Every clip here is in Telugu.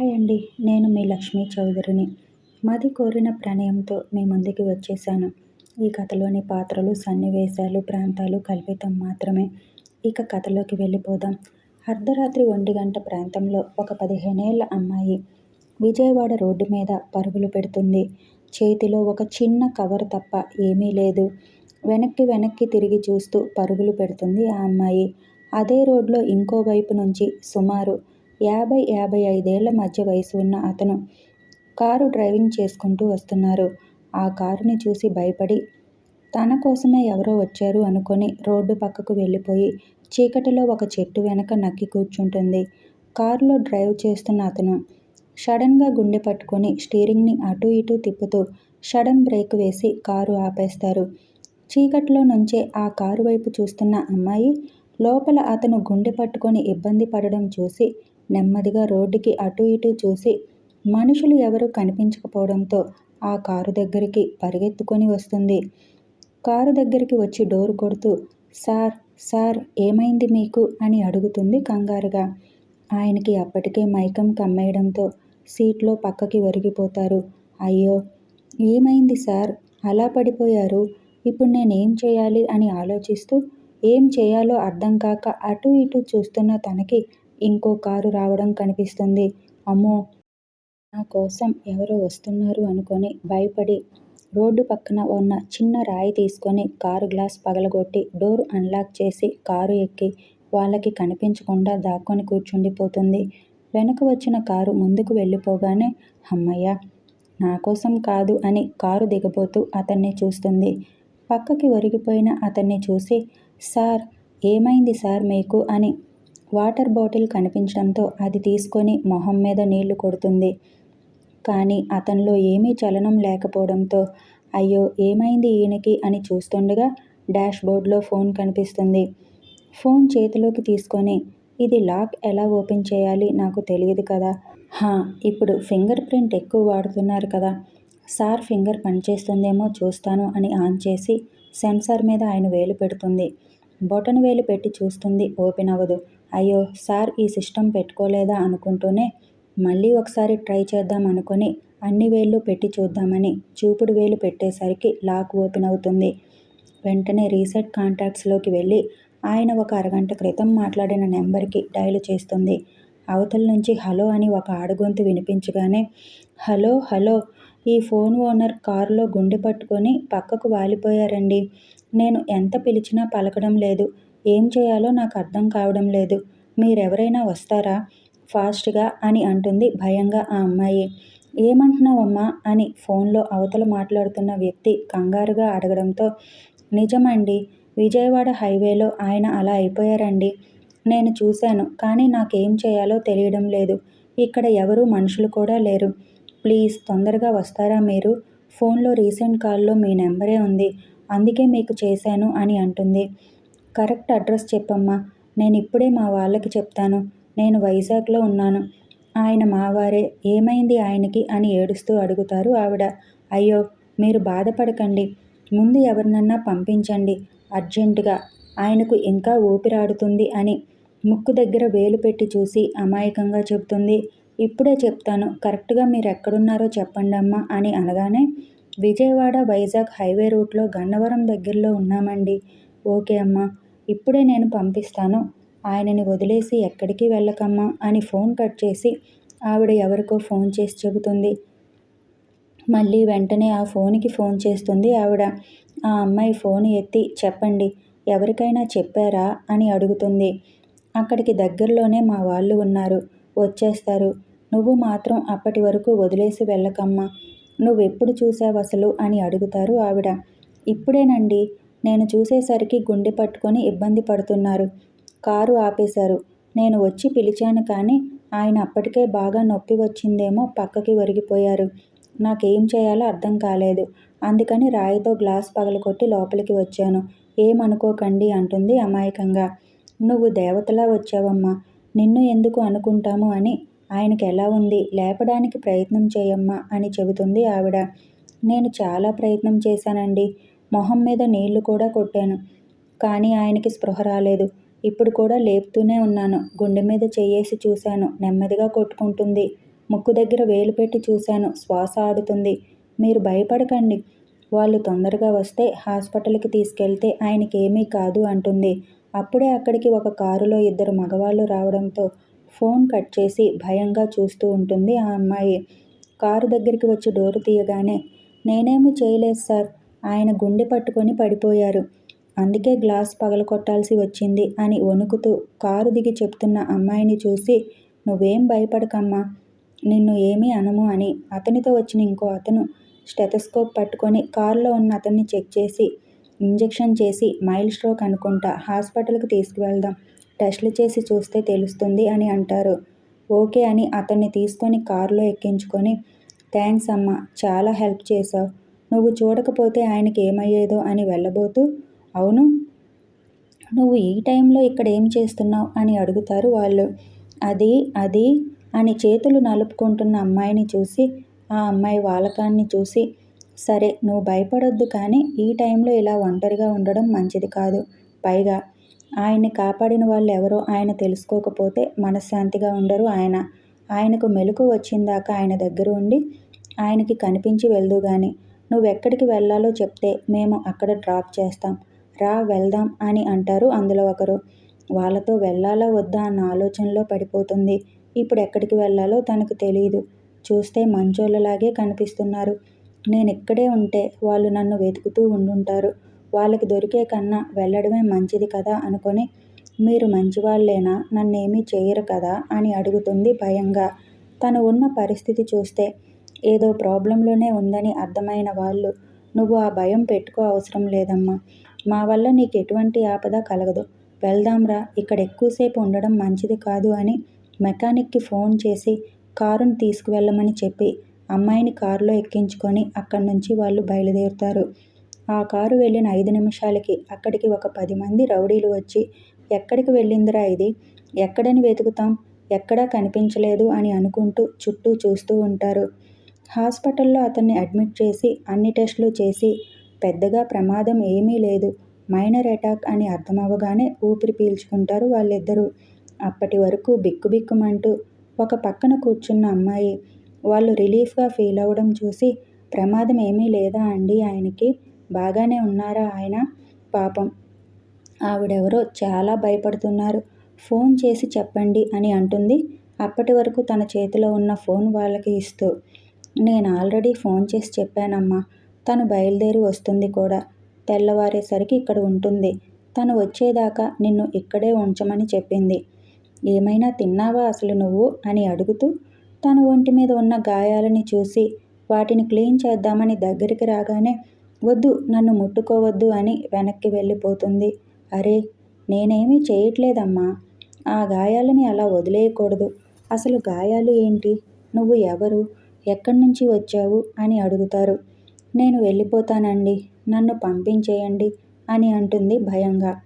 హాయ్ అండి నేను మీ లక్ష్మీ చౌదరిని. మది కోరిన ప్రణయంతో మీ ముందుకి వచ్చేసాను ఈ కథలోని పాత్రలు సన్నివేశాలు ప్రాంతాలు కల్పితం మాత్రమే. ఇక కథలోకి వెళ్ళిపోదాం. అర్ధరాత్రి ఒంటి గంట ప్రాంతంలో ఒక పదిహేనేళ్ళ అమ్మాయి విజయవాడ రోడ్డు మీద పరుగులు పెడుతుంది. చేతిలో ఒక చిన్న కవర్ తప్ప ఏమీ లేదు. వెనక్కి వెనక్కి తిరిగి చూస్తూ పరుగులు పెడుతుంది ఆ అమ్మాయి. అదే రోడ్లో ఇంకో వైపు నుంచి సుమారు యాభై యాభై ఐదేళ్ళ మధ్య వయసు ఉన్న అతను కారు డ్రైవింగ్ చేసుకుంటూ వస్తున్నారు. ఆ కారుని చూసి భయపడి తన కోసమే ఎవరో వచ్చారు అనుకొని రోడ్డు పక్కకు వెళ్ళిపోయి చీకటిలో ఒక చెట్టు వెనక నక్కి కూర్చుంటుంది. కారులో డ్రైవ్ చేస్తున్న అతను సడన్గా గుండె పట్టుకొని స్టీరింగ్ని అటు ఇటు తిప్పుతూ సడన్ బ్రేక్ వేసి కారు ఆపేస్తారు. చీకట్లో నుంచే ఆ కారు వైపు చూస్తున్న అమ్మాయి లోపల అతను గుండె పట్టుకొని ఇబ్బంది పడడం చూసి నెమ్మదిగా రోడ్డుకి అటు ఇటు చూసి మనుషులు ఎవరూ కనిపించకపోవడంతో ఆ కారు దగ్గరికి పరిగెత్తుకొని వస్తుంది. కారు దగ్గరికి వచ్చి డోర్ కొడుతూ సార్ సార్ ఏమైంది మీకు? అని అడుగుతుంది కంగారుగా. ఆయనకి అప్పటికే మైకం కమ్మేయడంతో సీట్లో పక్కకి ఒరిగిపోతారు. అయ్యో ఏమైంది సార్? అలా పడిపోయారు. ఇప్పుడు నేనేం చేయాలి? అని ఆలోచిస్తూ ఏం చేయాలో అర్థం కాక అటు ఇటు చూస్తున్న తనకి ఇంకో కారు రావడం కనిపిస్తుంది. అమ్మో! నా కోసం ఎవరో వస్తున్నారు అనుకొని భయపడి రోడ్డు పక్కన ఉన్న చిన్న రాయి తీసుకొని కారు గ్లాస్ పగలగొట్టి డోర్ అన్లాక్ చేసి కారు ఎక్కి వాళ్ళకి కనిపించకుండా దాక్కొని కూర్చుండిపోతుంది. వెనక వచ్చిన కారు ముందుకు వెళ్ళిపోగానే అమ్మయ్య! నా కోసం కాదు అని కారు దిగబోతూ అతన్ని చూస్తుంది. పక్కకి ఒరిగిపోయిన అతన్ని చూసి సార్ ఏమైంది సార్ మీకు? అని వాటర్ బాటిల్ కనిపించడంతో అది తీసుకొని మొహం మీద నీళ్ళు కొడుతుంది. కానీ అతనిలో ఏమీ చలనం లేకపోవడంతో అయ్యో ఏమైంది ఈయనకి అని చూస్తుండగా డాష్ బోర్డ్లో ఫోన్ కనిపిస్తుంది. ఫోన్ చేతిలోకి తీసుకొని ఇది లాక్ ఎలా ఓపెన్ చేయాలి నాకు తెలియదు కదా. హా ఇప్పుడు ఫింగర్ ప్రింట్ ఎక్కువ వాడుతున్నారు కదా. సార్ ఫింగర్ పనిచేస్తుందేమో చూస్తాను అని ఆన్ చేసి సెన్సార్ మీద ఆయన వేలు పెడుతుంది. బొటన్ వేలు పెట్టి చూస్తుంది ఓపెన్ అవ్వదు. అయ్యో సార్ ఈ సిస్టమ్ పెట్టుకోలేదా అనుకుంటూనే మళ్ళీ ఒకసారి ట్రై చేద్దాం అనుకొని అన్ని వేళ్ళు పెట్టి చూద్దామని చూపుడు వేలు పెట్టేసరికి లాక్ ఓపెన్ అవుతుంది. వెంటనే రీసెట్ కాంటాక్ట్స్లోకి వెళ్ళి ఆయన ఒక అరగంట క్రితం మాట్లాడిన నెంబర్కి డయల్ చేస్తుంది. అవతల నుంచి హలో అని ఒక ఆడగొంతు వినిపించగానే హలో హలో ఈ ఫోన్ ఓనర్ కారులో గుండె పట్టుకొని పక్కకు వాలిపోయారండి. నేను ఎంత పిలిచినా పలకడం లేదు. ఏం చేయాలో నాకు అర్థం కావడం లేదు. మీరెవరైనా వస్తారా? ఫాస్ట్గా అని అంటుంది భయంగా ఆ అమ్మాయి. ఏమంటున్నావమ్మా? అని ఫోన్లో అవతల మాట్లాడుతున్న వ్యక్తి కంగారుగా అడగడంతో నిజమండి విజయవాడ హైవేలో ఆయన అలా అయిపోయారండి. నేను చూశాను కానీ నాకేం చేయాలో తెలియడం లేదు. ఇక్కడ ఎవరు మనుషులు కూడా లేరు. ప్లీజ్ తొందరగా వస్తారా మీరు? ఫోన్లో రీసెంట్ కాల్లో మీ నెంబరే ఉంది. అందుకే మీకు చేశాను అని అంటుంది. కరెక్ట్ అడ్రస్ చెప్పమ్మా. నేను ఇప్పుడే మా వాళ్ళకి చెప్తాను. నేను వైజాగ్లో ఉన్నాను. ఆయన మావారే. ఏమైంది ఆయనకి అని ఏడుస్తూ అడుగుతారు ఆవిడ. అయ్యో మీరు బాధపడకండి. ముందు ఎవరినన్నా పంపించండి. అర్జెంటుగా. ఆయనకు ఇంకా ఊపిరాడుతుంది అని ముక్కు దగ్గర వేలు పెట్టి చూసి అమాయకంగా చెబుతుంది. ఇప్పుడే చెప్తాను. కరెక్ట్గా మీరు ఎక్కడున్నారో చెప్పండి అమ్మా అని అనగానే విజయవాడ వైజాగ్ హైవే రూట్లో గన్నవరం దగ్గరలో ఉన్నామండి. ఓకే అమ్మా. ఇప్పుడే నేను పంపిస్తాను. ఆయనని వదిలేసి ఎక్కడికి వెళ్ళకమ్మా అని ఫోన్ కట్ చేసి ఆవిడ ఎవరికో ఫోన్ చేసి చెబుతుంది. మళ్ళీ వెంటనే ఆ ఫోన్కి ఫోన్ చేస్తుంది ఆవిడ. ఆ అమ్మాయి ఫోన్ ఎత్తి చెప్పండి ఎవరికైనా చెప్పారా? అని అడుగుతుంది. అక్కడికి దగ్గరలోనే మా వాళ్ళు ఉన్నారు. వచ్చేస్తారు. నువ్వు మాత్రం అప్పటి వరకు వదిలేసి వెళ్ళకమ్మా. నువ్వెప్పుడు చూసావు అసలు? అని అడుగుతారు ఆవిడ. ఇప్పుడేనండి. నేను చూసేసరికి గుండె పట్టుకొని ఇబ్బంది పడుతున్నారు. కారు ఆపేశారు. నేను వచ్చి పిలిచాను కానీ ఆయన అప్పటికే బాగా నొప్పి వచ్చిందేమో పక్కకి ఒరిగిపోయారు. నాకేం చేయాలో అర్థం కాలేదు. అందుకని రాయితో గ్లాస్ పగలకొట్టి లోపలికి వచ్చాను. ఏమనుకోకండి అంటుంది అమాయకంగా. నువ్వు దేవతలా వచ్చావమ్మా. నిన్ను ఎందుకు అనుకుంటాము అని ఆయనకి ఎలా ఉంది? లేపడానికి ప్రయత్నం చేయమ్మా అని చెబుతుంది ఆవిడ. నేను చాలా ప్రయత్నం చేశానండి. మొహం మీద నీళ్ళు కూడా కొట్టాను. కానీ ఆయనకి స్పృహ రాలేదు. ఇప్పుడు కూడా లేపుతూనే ఉన్నాను. గుండె మీద చెయ్యేసి చూశాను. నెమ్మదిగా కొట్టుకుంటుంది. ముక్కు దగ్గర వేలు పెట్టి చూశాను. శ్వాస ఆడుతుంది. మీరు భయపడకండి. వాళ్ళు తొందరగా వస్తే హాస్పిటల్కి తీసుకెళ్తే ఆయనకి ఏమీ కాదు అంటుంది. అప్పుడే అక్కడికి ఒక కారులో ఇద్దరు మగవాళ్ళు రావడంతో ఫోన్ కట్ చేసి భయంగా చూస్తూ ఉంటుంది ఆ అమ్మాయి. కారు దగ్గరికి వచ్చి డోరు తీయగానే నేనేమి చేయలేదు సార్. ఆయన గుండె పట్టుకొని పడిపోయారు. అందుకే గ్లాస్ పగలకొట్టాల్సి వచ్చింది అని వణుకుతూ కారు దిగి చెప్తున్న అమ్మాయిని చూసి నువ్వేం భయపడకమ్మా నిన్ను ఏమీ అనము అని అతనితో వచ్చిన ఇంకో అతను స్టెథస్కోప్ పట్టుకొని కారులో ఉన్న అతన్ని చెక్ చేసి ఇంజెక్షన్ చేసి మైల్ స్ట్రోక్ అనుకుంటా హాస్పిటల్కి తీసుకువెళ్దాం టెస్టులు చేసి చూస్తే తెలుస్తుంది అని అంటారు. ఓకే అని అతన్ని తీసుకొని కారులో ఎక్కించుకొని థ్యాంక్స్ అమ్మా చాలా హెల్ప్ చేశావు. నువ్వు చూడకపోతే ఆయనకి ఏమయ్యేదో అని వెళ్ళబోతూ అవును నువ్వు ఈ టైంలో ఇక్కడ ఏం చేస్తున్నావు అని అడుగుతారు వాళ్ళు. అది అది అని చేతులు నలుపుకుంటున్న అమ్మాయిని చూసి ఆ అమ్మాయి వాలకాన్ని చూసి సరే నువ్వు భయపడొద్దు కానీ ఈ టైంలో ఇలా ఒంటరిగా ఉండడం మంచిది కాదు. పైగా ఆయన్ని కాపాడిన వాళ్ళు ఎవరో ఆయన తెలుసుకోకపోతే మనశ్శాంతిగా ఉండరు ఆయన. ఆయనకు మెలకు వచ్చిందాక ఆయన దగ్గర ఉండి ఆయనకి కనిపించి వెళ్దు కానీ నువ్వెక్కడికి వెళ్ళాలో చెప్తే మేము అక్కడ డ్రాప్ చేస్తాం. రా వెళ్దాం అని అంటారు అందులో ఒకరు. వాళ్ళతో వెళ్ళాలా వద్దా అన్న ఆలోచనలో పడిపోతుంది. ఇప్పుడు ఎక్కడికి వెళ్ళాలో తనకు తెలియదు చూస్తే మంచోళ్ళలాగే కనిపిస్తున్నారు. నేను ఇక్కడే ఉంటే వాళ్ళు నన్ను వెతుకుతూ ఉండుంటారు. వాళ్ళకి దొరికే కన్నా వెళ్ళడమే మంచిది కదా అనుకొని మీరు మంచివాళ్ళేనా నన్నేమీ చేయరు కదా అని అడుగుతుంది భయంగా. తను ఉన్న పరిస్థితి చూస్తే ఏదో ప్రాబ్లంలోనే ఉందని అర్థమైన వాళ్ళు. నువ్వు ఆ భయం పెట్టుకో అవసరం లేదమ్మా. మా వల్ల నీకు ఎటువంటి ఆపద కలగదు. వెళ్దాంరా ఇక్కడ ఎక్కువసేపు ఉండడం మంచిది కాదు అని మెకానిక్కి ఫోన్ చేసి కారును తీసుకువెళ్ళమని చెప్పి అమ్మాయిని కారులో ఎక్కించుకొని అక్కడి నుంచి వాళ్ళు బయలుదేరుతారు. ఆ కారు వెళ్ళిన ఐదు నిమిషాలకి అక్కడికి ఒక పది మంది రౌడీలు వచ్చి ఎక్కడికి వెళ్ళిందిరా ఇది? ఎక్కడని వెతుకుతాం. ఎక్కడా కనిపించలేదు అని అనుకుంటూ చుట్టూ చూస్తూ ఉంటారు. హాస్పిటల్లో అతన్ని అడ్మిట్ చేసి అన్ని టెస్టులు చేసి పెద్దగా ప్రమాదం ఏమీ లేదు. మైనర్ అటాక్ అని అర్థమవగానే ఊపిరి పీల్చుకుంటారు వాళ్ళిద్దరూ. అప్పటి వరకు బిక్కుబిక్కుమంటూ ఒక పక్కన కూర్చున్న అమ్మాయి వాళ్ళు రిలీఫ్గా ఫీల్ అవ్వడం చూసి ప్రమాదం ఏమీ లేదా అండి ఆయనకి? బాగానే ఉన్నారా ఆయన? పాపం. ఆవిడెవరో చాలా భయపడుతున్నారు. ఫోన్ చేసి చెప్పండి అని అంటుంది. అప్పటి వరకు తన చేతిలో ఉన్న ఫోన్ వాళ్ళకి ఇస్తూ నేను ఆల్రెడీ ఫోన్ చేసి చెప్పానమ్మా. తను బయలుదేరి వస్తుంది కూడా. తెల్లవారేసరికి ఇక్కడ ఉంటుంది. తను వచ్చేదాకా నిన్ను ఇక్కడే ఉంచమని చెప్పింది. ఏమైనా తిన్నావా అసలు నువ్వు? అని అడుగుతూ తన ఒంటి మీద ఉన్న గాయాలని చూసి వాటిని క్లీన్ చేద్దామని దగ్గరికి రాగానే వద్దు నన్ను ముట్టుకోవద్దు అని వెనక్కి వెళ్ళిపోతుంది. అరే నేనేమీ చేయట్లేదమ్మా. ఆ గాయాలని అలా వదిలేయకూడదు. అసలు గాయాలు ఏంటి? నువ్వు ఎవరు? ఎక్కడి నుంచి వచ్చావు? అని అడుగుతారు. నేను వెళ్ళిపోతానండి. నన్ను పంపించేయండి అని అంటుంది భయంగా.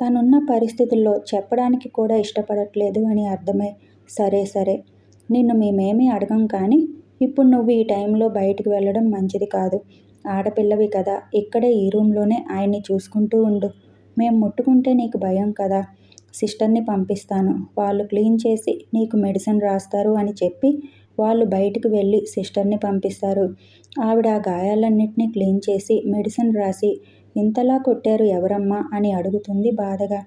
తనున్న పరిస్థితుల్లో చెప్పడానికి కూడా ఇష్టపడట్లేదు అని అర్థమై సరే సరే. నిన్ను మేమేమీ అడగం కానీ ఇప్పుడు నువ్వు ఈ టైంలో బయటికి వెళ్ళడం మంచిది కాదు. ఆడపిల్లవి కదా ఇక్కడే ఈ రూమ్లోనే ఆయన్ని చూసుకుంటూ ఉండు. మేము ముట్టుకుంటే నీకు భయం కదా. సిస్టర్ని పంపిస్తాను. వాళ్ళు క్లీన్ చేసి నీకు మెడిసిన్ రాస్తారు అని చెప్పి వాళ్ళు బయటికి వెళ్ళి సిస్టర్ని పంపిస్తారు. ఆవిడ ఆ గాయాలన్నింటినీ క్లీన్ చేసి మెడిసిన్ రాసి ఇంతలా కొట్టారు ఎవరమ్మా? అని అడుగుతుంది బాధగా.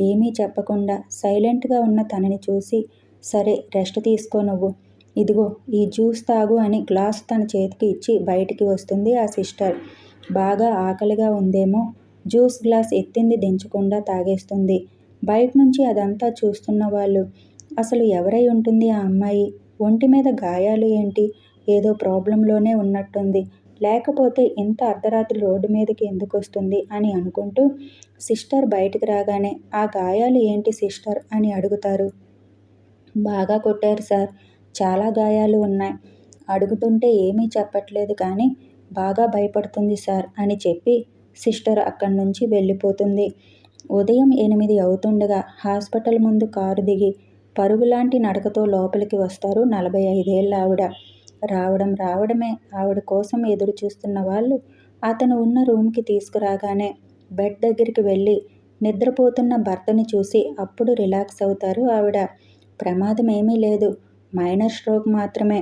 ఏమీ చెప్పకుండా సైలెంట్గా ఉన్న తనని చూసి సరే రెస్ట్ తీసుకో నువ్వు. ఇదిగో ఈ జ్యూస్ తాగు అని గ్లాస్ తన చేతికి ఇచ్చి బయటికి వస్తుంది ఆ సిస్టర్. బాగా ఆకలిగా ఉందేమో జ్యూస్ గ్లాస్ ఎత్తింది దించకుండా తాగేస్తుంది. బయట నుంచి అదంతా చూస్తున్న వాళ్ళు అసలు ఎవరై ఉంటుంది ఆ అమ్మాయి? ఒంటి మీద గాయాలు ఏంటి? ఏదో ప్రాబ్లంలోనే ఉన్నట్టుంది. లేకపోతే ఇంత అర్ధరాత్రి రోడ్డు మీదకి ఎందుకు వస్తుంది అని అనుకుంటూ సిస్టర్ బయటికి రాగానే ఆ గాయాలు ఏంటి సిస్టర్? అని అడుగుతారు. బాగా కొట్టారు సార్. చాలా గాయాలు ఉన్నాయి. అడుగుతుంటే ఏమీ చెప్పట్లేదు కానీ బాగా భయపడుతుంది సార్ అని చెప్పి సిస్టర్ అక్కడి నుంచి వెళ్ళిపోతుంది. ఉదయం ఎనిమిది అవుతుండగా హాస్పిటల్ ముందు కారు దిగి పరుగులాంటి నడకతో లోపలికి వస్తారు నలభై ఐదేళ్ళ ఆవిడ రావడం రావడమే. ఆవిడ కోసం ఎదురు చూస్తున్న వాళ్ళు అతను ఉన్న రూమ్కి తీసుకురాగానే బెడ్ దగ్గరికి వెళ్ళి నిద్రపోతున్న భర్తని చూసి అప్పుడు రిలాక్స్ అవుతారు ఆవిడ. ప్రమాదం ఏమీ లేదు. మైనర్ స్ట్రోక్ మాత్రమే.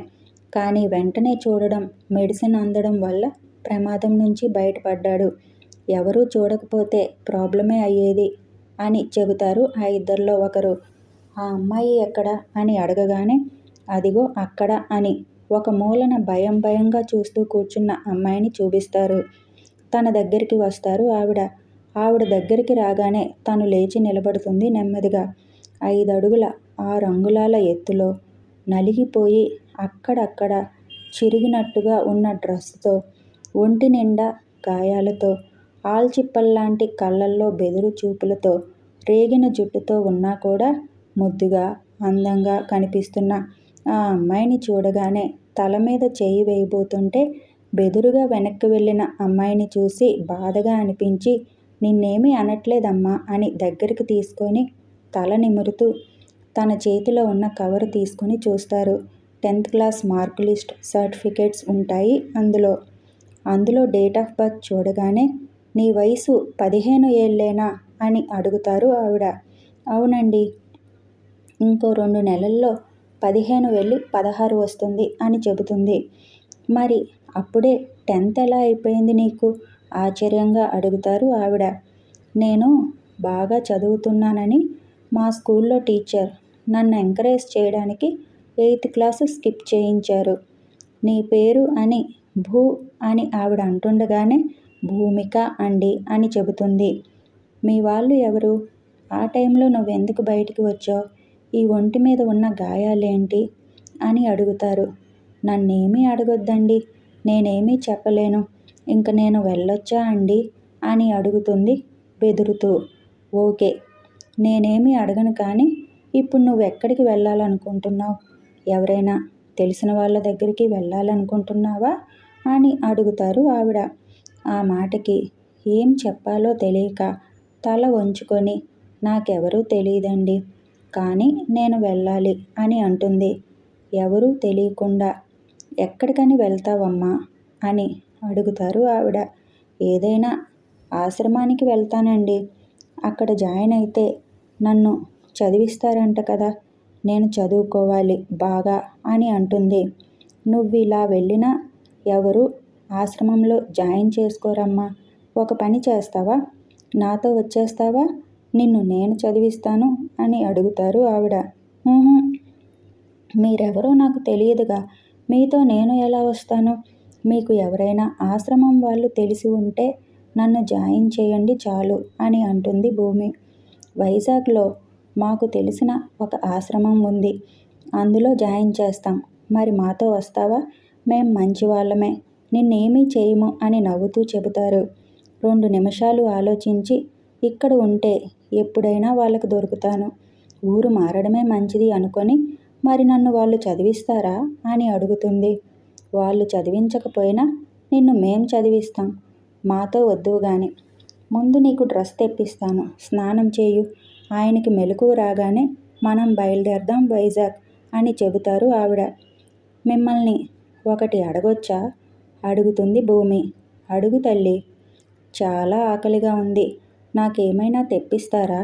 కానీ వెంటనే చూడడం మెడిసిన్ అందడం వల్ల ప్రమాదం నుంచి బయటపడ్డాడు. ఎవరూ చూడకపోతే ప్రాబ్లమే అయ్యేది అని చెబుతారు ఆ ఇద్దరిలో ఒకరు. ఆ అమ్మాయి ఎక్కడ అని అడగగానే అదిగో అక్కడ అని ఒక మూలన భయం భయంగా చూస్తూ కూర్చున్న అమ్మాయిని చూపిస్తారు. తన దగ్గరికి వస్తారు ఆవిడ. ఆవిడ దగ్గరికి రాగానే తను లేచి నిలబడుతుంది నెమ్మదిగా. ఐదు అడుగుల ఆరు అంగుళాల ఎత్తులో నలిగిపోయి అక్కడక్కడ చిరిగినట్టుగా ఉన్న డ్రెస్తో ఒంటి నిండా గాయాలతో ఆల్చిప్పల్లాంటి కళ్ళల్లో బెదురు చూపులతో రేగిన జుట్టుతో ఉన్నా కూడా ముద్దుగా అందంగా కనిపిస్తున్న ఆ అమ్మాయిని చూడగానే తల మీద చేయి వేయబోతుంటే బెదురుగా వెనక్కి వెళ్ళిన అమ్మాయిని చూసి బాధగా అనిపించి నిన్నేమీ అనట్లేదమ్మా అని దగ్గరికి తీసుకొని తల నిమురుతూ తన చేతిలో ఉన్న కవర్ తీసుకొని చూస్తారు. Tenth class mark list certificates ఉంటాయి అందులో. అందులో డేట్ ఆఫ్ బర్త్ చూడగానే నీ వయసు పదిహేను ఏళ్ళేనా? అని అడుగుతారు ఆవిడ. అవునండి. ఇంకో రెండు నెలల్లో పదిహేను వెళ్ళి పదహారు వస్తుంది అని చెబుతుంది. మరి అప్పుడే టెన్త్ ఎలా అయిపోయింది నీకు? ఆశ్చర్యంగా అడుగుతారు ఆవిడ. నేను బాగా చదువుతున్నానని మా స్కూల్లో టీచర్ నన్ను ఎంకరేజ్ చేయడానికి ఎయిత్ క్లాస్ స్కిప్ చేయించారు. నీ పేరు అని భూ అని ఆవిడ అంటుండగానే భూమిక అండి అని చెబుతుంది. మీ వాళ్ళు ఎవరు? ఆ టైంలో నువ్వెందుకు బయటికి వచ్చావు? ఈ ఒంటి మీద ఉన్న గాయాలేంటి? అని అడుగుతారు. నన్నేమీ అడగొద్దండి. నేనేమీ చెప్పలేను. ఇంక నేను వెళ్ళొచ్చా అండి? అని అడుగుతుంది బెదురుతూ. ఓకే. నేనేమీ అడగను కానీ ఇప్పుడు నువ్వు ఎక్కడికి వెళ్ళాలనుకుంటున్నావు? ఎవరైనా తెలిసిన వాళ్ళ దగ్గరికి వెళ్ళాలనుకుంటున్నావా? అని అడుగుతారు ఆవిడ. ఆ మాటకి ఏం చెప్పాలో తెలియక తల వంచుకొని నాకెవరూ తెలియదండి. కానీ నేను వెళ్ళాలి అని అంటుంది. ఎవరూ తెలియకుండా ఎక్కడికని వెళ్తావమ్మా? అని అడుగుతారు ఆవిడ. ఏదైనా ఆశ్రమానికి వెళ్తానండి. అక్కడ జాయిన్ అయితే నన్ను చదివిస్తారంట కదా. నేను చదువుకోవాలి బాగా అని అంటుంది. నువ్వు ఇలా వెళ్ళినా ఎవరు ఆశ్రమంలో జాయిన్ చేసుకోరమ్మా. ఒక పని చేస్తావా? నాతో వచ్చేస్తావా? నిన్ను నేను చదివిస్తాను అని అడుగుతారు ఆవిడ. మీరెవరో నాకు తెలియదుగా. మీతో నేను ఎలా వస్తాను? మీకు ఎవరైనా ఆశ్రమం వాళ్ళు తెలిసి ఉంటే నన్ను జాయిన్ చేయండి చాలు అని అంటుంది భూమి. వైజాగ్లో మాకు తెలిసిన ఒక ఆశ్రమం ఉంది. అందులో జాయిన్ చేస్తాం. మరి మాతో వస్తావా? మేం మంచివాళ్ళమే నిన్నేమీ చేయము అని నవ్వుతూ చెబుతారు. రెండు నిమిషాలు ఆలోచించి ఇక్కడ ఉంటే ఎప్పుడైనా వాళ్ళకు దొరుకుతాను. ఊరు మారడమే మంచిది అనుకొని మరి నన్ను వాళ్ళు చదివిస్తారా అని అడుగుతుంది. వాళ్ళు చదివించకపోయినా నిన్ను మేం చదివిస్తాం. మాతో వద్దువు గాని. ముందు నీకు డ్రెస్ తెప్పిస్తాను. స్నానం చేయు. ఆయనకి మెలకువ రాగానే మనం బయలుదేరదాం వైజాగ్ అని చెబుతారు ఆవిడ. మిమ్మల్ని ఒకటి అడగొచ్చా? అడుగుతుంది భూమి. అడుగు తల్లి. చాలా ఆకలిగా ఉంది. నాకేమైనా తెప్పిస్తారా?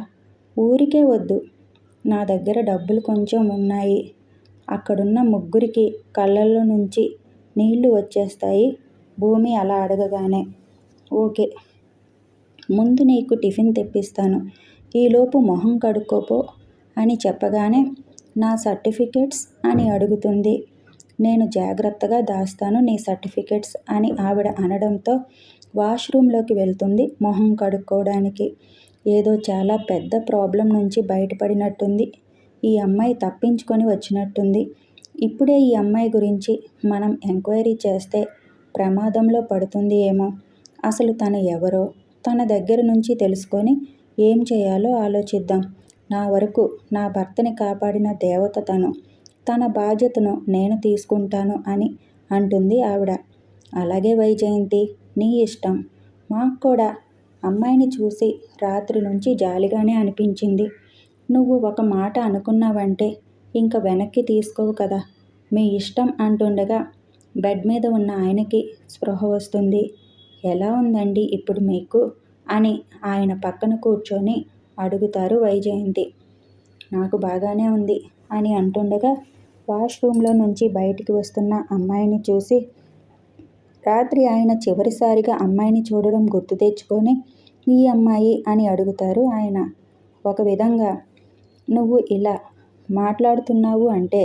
ఊరికే వద్దు. నా దగ్గర డబ్బులు కొంచెం ఉన్నాయి. అక్కడున్న ముగ్గురికి కళ్ళల్లో నుంచి నీళ్ళు వచ్చేస్తాయి. భూమి అలా అడగగానే ఓకే ముందు నీకు టిఫిన్ తెప్పిస్తాను. ఈలోపు మొహం కడుక్కోపో అని చెప్పగానే నా సర్టిఫికేట్స్ అని అడుగుతుంది. నేను జాగ్రత్తగా దాస్తాను నీ సర్టిఫికేట్స్ అని ఆవిడ అనడంతో వాష్రూమ్లోకి వెళ్తుంది. మొహం కడుక్కోవడానికి ఏదో చాలా పెద్ద ప్రాబ్లం నుంచి బయటపడినట్టుంది. ఈ అమ్మాయి తప్పించుకొని వచ్చినట్టుంది. ఇప్పుడే ఈ అమ్మాయి గురించి మనం ఎంక్వైరీ చేస్తే ప్రమాదంలో పడుతుంది ఏమో. అసలు తను ఎవరో తన దగ్గర నుంచి తెలుసుకొని ఏం చేయాలో ఆలోచిద్దాం. నా వరకు నా భర్తని కాపాడిన దేవత తను. తన బాధ్యతను నేను తీసుకుంటాను అని అంటుంది ఆవిడ. అలాగే వైజయంతి నీ ఇష్టం. మాకు కూడా అమ్మాయిని చూసి రాత్రి నుంచి జాలిగానే అనిపించింది. నువ్వు ఒక మాట అనుకున్నావంటే ఇంక వెనక్కి తీసుకోవు కదా. మీ ఇష్టం అంటుండగా బెడ్ మీద ఉన్న ఆయనకి స్పృహ వస్తుంది. ఎలా ఉందండి ఇప్పుడు మీకు? అని ఆయన పక్కన కూర్చొని అడుగుతారు వైజయంతి. నాకు బాగానే ఉంది అని అంటుండగా వాష్రూమ్లో నుంచి బయటికి వస్తున్న అమ్మాయిని చూసి రాత్రి ఆయన చివరిసారిగా అమ్మాయిని చూడడం గుర్తు తెచ్చుకొని ఈ అమ్మాయి అని అడుగుతారు ఆయన. ఒక విధంగా నువ్వు ఇలా మాట్లాడుతున్నావు అంటే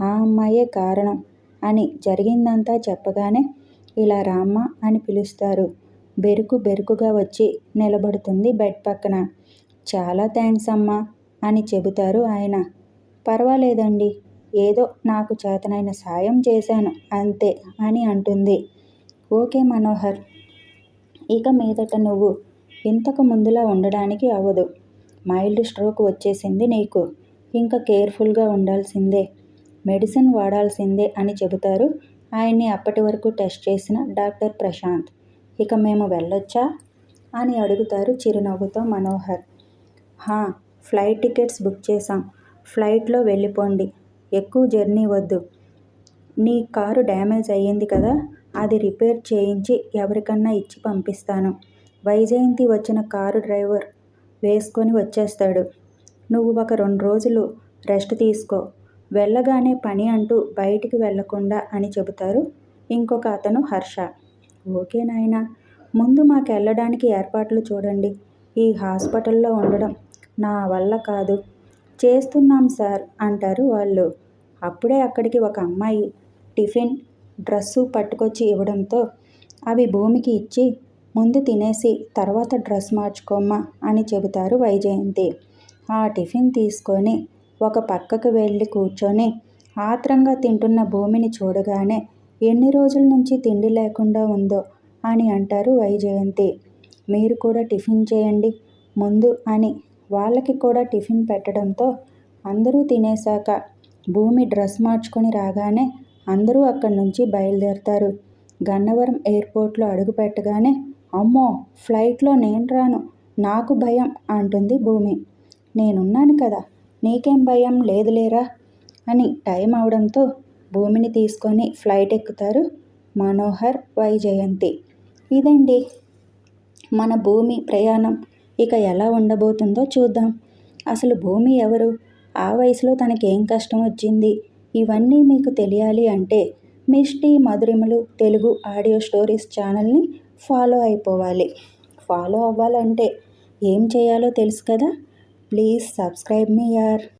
ఆ అమ్మాయే కారణం అని జరిగిందంతా చెప్పగానే ఇలా రామ్మ అని పిలుస్తారు. బెరుకు బెరుకుగా వచ్చి నిలబడుతుంది బెడ్ పక్కన. చాలా థ్యాంక్స్ అమ్మా అని చెబుతారు ఆయన. పర్వాలేదండి ఏదో నాకు చేతనైన సాయం చేశాను అంతే అని అంటుంది. ఓకే మనోహర్ ఇక మీదట నువ్వు ఇంతకు ముందులా ఉండడానికి అవ్వదు. మైల్డ్ స్ట్రోక్ వచ్చేసింది నీకు. ఇంకా కేర్ఫుల్గా ఉండాల్సిందే. మెడిసిన్ వాడాల్సిందే అని చెబుతారు. ఆయన్ని అప్పటి వరకు టెస్ట్ చేసిన డాక్టర్ ప్రశాంత్. ఇక మేము వెళ్ళొచ్చా? అని అడుగుతారు చిరునవ్వుతో మనోహర్. హా ఫ్లైట్ టికెట్స్ బుక్ చేశాం. ఫ్లైట్లో వెళ్ళిపోండి. ఎక్కువ జర్నీ వద్దు. నీ కారు డ్యామేజ్ అయ్యింది కదా అది రిపేర్ చేయించి ఎవరికన్నా ఇచ్చి పంపిస్తాను. వైజయంతి వచ్చిన కారు డ్రైవర్ వేసుకొని వచ్చేస్తాడు. నువ్వు ఒక రెండు రోజులు రెస్ట్ తీసుకో. వెళ్ళగానే పని అంటూ బయటికి వెళ్ళకుండా అని చెబుతారు ఇంకొక అతను హర్ష. ఓకే నాయనా ముందు మాకు వెళ్ళడానికి ఏర్పాట్లు చూడండి. ఈ హాస్పిటల్లో ఉండడం నా వల్ల కాదు. చేస్తున్నాం సార్ అంటారు వాళ్ళు. అప్పుడే అక్కడికి ఒక అమ్మాయి టిఫిన్ డ్రస్సు పట్టుకొచ్చి ఇవ్వడంతో అవి భూమికి ఇచ్చి ముందు తినేసి తర్వాత డ్రెస్ మార్చుకోమ్మా అని చెబుతారు వైజయంతి. ఆ టిఫిన్ తీసుకొని ఒక పక్కకు వెళ్ళి కూర్చొని ఆత్రంగా తింటున్న భూమిని చూడగానే ఎన్ని రోజుల నుంచి తిండి లేకుండా ఉందో అని అంటారు వైజయంతి. మీరు కూడా టిఫిన్ చేయండి ముందు అని వాళ్ళకి కూడా టిఫిన్ పెట్టడంతో అందరూ తినేశాక భూమి డ్రెస్ మార్చుకొని రాగానే అందరూ అక్కడి నుంచి బయలుదేరతారు. గన్నవరం ఎయిర్పోర్ట్లో అడుగుపెట్టగానే అమ్మో ఫ్లైట్లో నేను రాను నాకు భయం అంటుంది భూమి. నేనున్నాను కదా నీకేం భయం లేదులేరా అని టైం అవడంతో భూమిని తీసుకొని ఫ్లైట్ ఎక్కుతారు మనోహర్ వైజయంతి. ఇదండి మన భూమి ప్రయాణం ఇక ఎలా ఉండబోతుందో చూద్దాం. అసలు భూమి ఎవరు? ఆ వయసులో తనకేం కష్టం వచ్చింది? ఇవన్నీ మీకు తెలియాలి అంటే మిష్టి మధురిమలు తెలుగు ఆడియో స్టోరీస్ ఛానల్ని ఫాలో అయిపోవాలి. ఫాలో అవ్వాలంటే ఏం చేయాలో తెలుసు కదా? ప్లీజ్ సబ్స్క్రైబ్ మీ యార్.